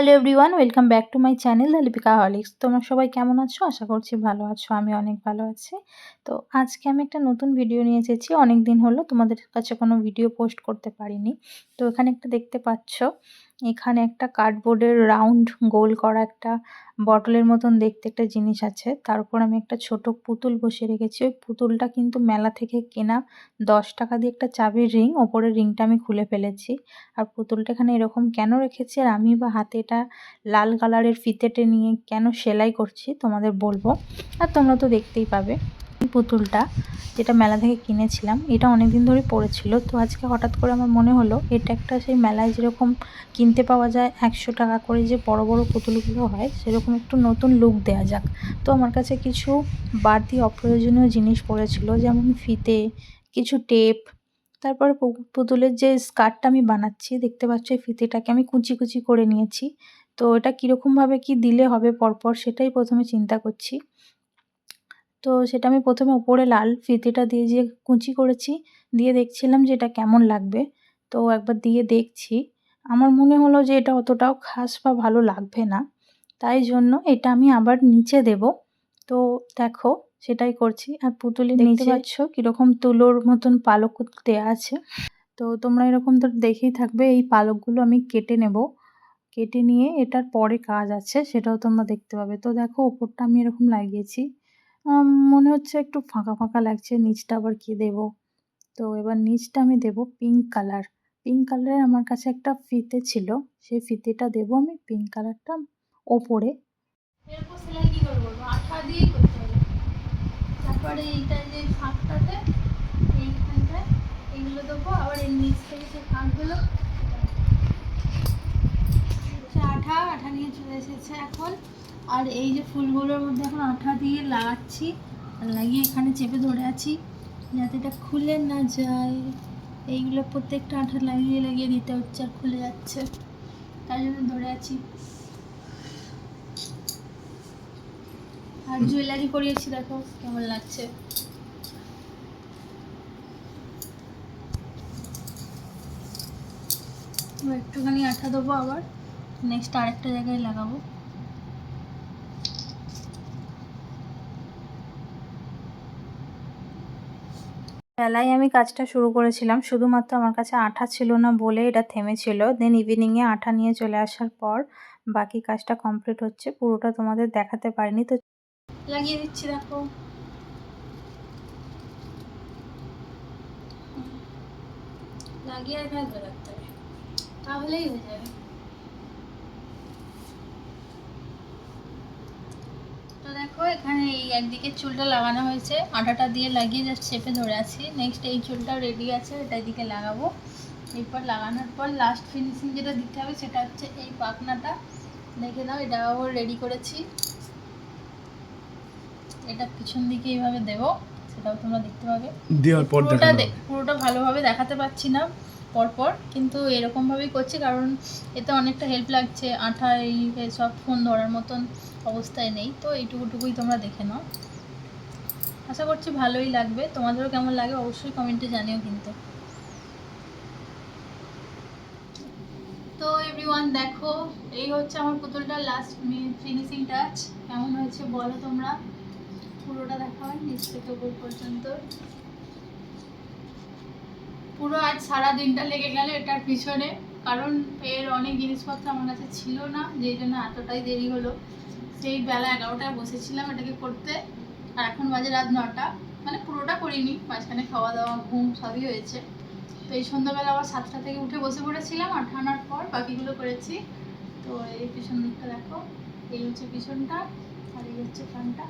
Hello everyone welcome back to my channel Lipika holics তোমরা সবাই কেমন আছো? আশা করছি ভালো আছো, আমি অনেক ভালো আছি। তো আজকে আমি একটা নতুন ভিডিও নিয়ে এসেছি। অনেক দিন হলো তোমাদের কাছে কোনো ভিডিও পোস্ট করতে পারিনি। তো এখানে একটা দেখতে পাচ্ছ। এখানে একটা কার্ডবোর্ডের রাউন্ড গোল করা একটা বটলের মতন দেখতে একটা জিনিস আছে। তার উপর আমি একটা ছোট পুতুল বসিয়ে রেখেছি। ওই পুতুলটা কিন্তু মেলা থেকে কেনা দশ টাকা দিয়ে একটা চাবির রিং। ওপরের রিংটা আমি খুলে ফেলেছি। আর পুতুলটা এখানে এরকম কেন রেখেছি? আর আমি বা হাতে এটা লাল কালারের ফিতেটে নিয়ে কেন সেলাই করছি? তোমাদের বলব। আর তোমরা তো দেখতেই পাবে। পুতুলটা যেটা মেলা থেকে কিনেছিলাম, এটা অনেক দিন ধরে পড়েছিল। তো আজকে হঠাৎ করে আমার মনে হলো, এটা একটা সেই মেলায় যেরকম কিনতে পাওয়া যায় একশো টাকা করে যে বড় বড় পুতুলগুলো হয়, সেরকম একটু নতুন লুক দেওয়া যাক। তো আমার কাছে কিছু বাড়তি অপ্রয়োজনীয় জিনিস পড়েছিল, যেমন ফিতে, কিছু টেপ, তারপরে পুতুলের যে স্কার্টটা আমি বানাচ্ছি, দেখতে পাচ্ছ ফিতেটাকে আমি কুচি কুচি করে নিয়েছি। তো এটা কীরকমভাবে কি দিলে হবে পরপর, সেটাই প্রথমে চিন্তা করছি। তো সেটা আমি প্রথমে ওপরে লাল ফিতেটা দিয়ে যে কুচি করেছি দিয়ে দেখছিলাম যে এটা কেমন লাগবে। তো একবার দিয়ে দেখছি আমার মনে হলো যে এটা অতটাও খাস বা ভালো লাগবে না। তাই জন্য এটা আমি আবার নিচে দেব। তো দেখো সেটাই করছি। আর পুতুলের নিচে পাচ্ছ? কীরকম তুলোর মতন পালক দেওয়া আছে। তো তোমরা এরকম তো দেখেই থাকবে এই পালকগুলো আমি কেটে নেব। কেটে নিয়ে এটার পরে কাজ আছে সেটাও তোমরা দেখতে পাবে। তো দেখো ওপরটা আমি এরকম লাগিয়েছি। মনে হচ্ছে একটু ফাঁকা ফাঁকা লাগছে, নিচটা আবার কি দেব? তো এবার নিচটা আমি দেব পিঙ্ক কালার পিঙ্ক কালারের আমার কাছে একটা ফিতে ছিল, সেই ফিতেটা দেব আমি পিঙ্ক কালারটা ওপরে। তারপরে দেবো, আবার ফাঁকগুলো আঠা আঠা নিয়ে চলে এসেছে এখন। আর এই যে ফুলগুলোর মধ্যে এখন আঠা দিয়ে লাগাচ্ছি, লাগিয়ে এখানে চেপে ধরে আছি, যাতে এটা খুলে না যায়। এইগুলো প্রত্যেকটা আঠা লাগিয়ে লাগিয়ে দিতে হচ্ছে আর খুলে যাচ্ছে। তাই জন্য ধরে আছি। আর জুয়েলারি করিয়েছি, দেখো কেমন লাগছে। একটুখানি আঠা দেবো আবার নেক্সট আরেকটা জায়গায় লাগাবো। বেলায় আমি কাজটা শুরু করেছিলাম। শুধুমাত্র আমার কাছে আঠা ছিল না বলে এটা থেমেছিল। দেন ইভিনিংয়ে আঠা নিয়ে চলে আসার পর বাকি কাজটা কমপ্লিট হচ্ছে। পুরোটা তোমাদের দেখাতে পারিনি তো লাগিয়ে দিচ্ছি, দেখো। লাগিয়ে তাহলেই হয়ে যাবে। দেখো এখানে এই একদিকে চুলটা লাগানো হয়েছে। আটাটা দিয়ে লাগিয়ে জাস্ট চেপে ধরে আছি। নেক্সট এই চুলটাও রেডি আছে এটা এদিকে লাগাবো। এরপর লাগানোর পর লাস্ট ফিনিশিং যেটা দিতে হবে সেটা হচ্ছে এই পাখনাটা। দেখে দাও এটাও রেডি করেছি। এটা পিছন দিকে এইভাবে দেবো সেটাও তোমরা দেখতে পাবে। দেওয়ার পর পুরোটা পুরোটা ভালোভাবে দেখাতে পারছি না। পরপর, কিন্তু এরকমভাবেই করছি কারণ এতে অনেকটা হেল্প লাগছে। আঠা এই সব ফোন ধরার মতন অবস্থায় নেই, তো এইটুকুটুকুই তোমরা দেখে নাও। আশা করছি ভালোই লাগবে। তোমাদেরও কেমন লাগে অবশ্যই কমেন্টে জানিও কিন্তু। তো এভরিওয়ান দেখো, এই হচ্ছে আমার পুতুলটা লাস্ট ফিনিশিং টাচ কেমন হয়েছে বলো তোমরা? পুরোটা দেখাও, নিচ থেকে পর্যন্ত। পুরো আজ সারা দিনটা লেগে গেল এটার পিছনে। কারণ এর অনেক জিনিসপত্র আমার কাছে ছিল না, যেই জন্য এতটাই দেরি হলো। সেই বেলা এগারোটায় বসেছিলাম এটাকে করতে, আর এখন বাজে রাত নটা। মানে পুরোটা করিনি, মাঝখানে খাওয়া দাওয়া ঘুম সবই হয়েছে। তো এই সন্ধ্যাবেলা আবার সাতটা থেকে উঠে বসে পড়েছিলাম আর ঠান্ডার পর বাকিগুলো করেছি। তো এই পিছন দিকটা দেখো, এই হচ্ছে পিছনটা, আর এই হচ্ছে ফ্রন্টটা।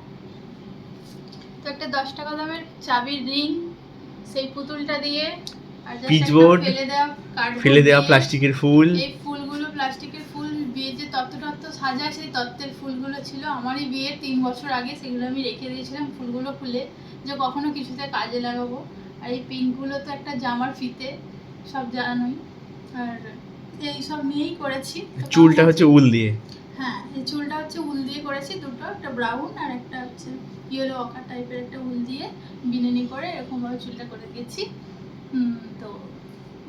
তো একটা দশ টাকা দামের চাবির রিং, সেই পুতুলটা দিয়ে just ফেলে দেওয়া প্লাস্টিকের ফুল। এই ফুলগুলো প্লাস্টিকের ফুল বিয়ে যে তত্ত্ব টত্ত্ব সাজায় সেই তত্ত্বের ফুলগুলো ছিল। আমারই বিয়ের তিন বছর আগে সেগুলো আমি রেখে দিয়েছিলাম ফুলগুলো ফুলে যে কখনো কিছুতে কাজে লাগাবো। আর এই পিঙ্কগুলো তো একটা জামার ফিতে সব জানোই। আর এই সব নিয়েই করেছি। চুলটা হচ্ছে উল দিয়ে। হ্যাঁ এই চুলটা হচ্ছে উল দিয়ে করেছি। দুটো একটা ব্রাউন আর একটা হচ্ছে ইয়েলো অকার টাইপের একটা উল দিয়ে বিনুনি করে এরকমভাবে চুলটা করে দিয়েছি। তো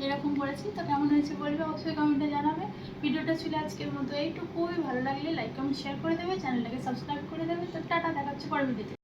এরকম করেছি। তো কেমন হয়েছে বলবে? অবশ্যই কমেন্টে জানাবে। ভিডিওটা ছিল আজকের মতো। এইটুকুই। ভালো লাগলে লাইক কমেন্ট শেয়ার করে দেবে। চ্যানেলটাকে সাবস্ক্রাইব করে দেবে। তো টাটা দেখা হচ্ছে পরের ভিডিওতে।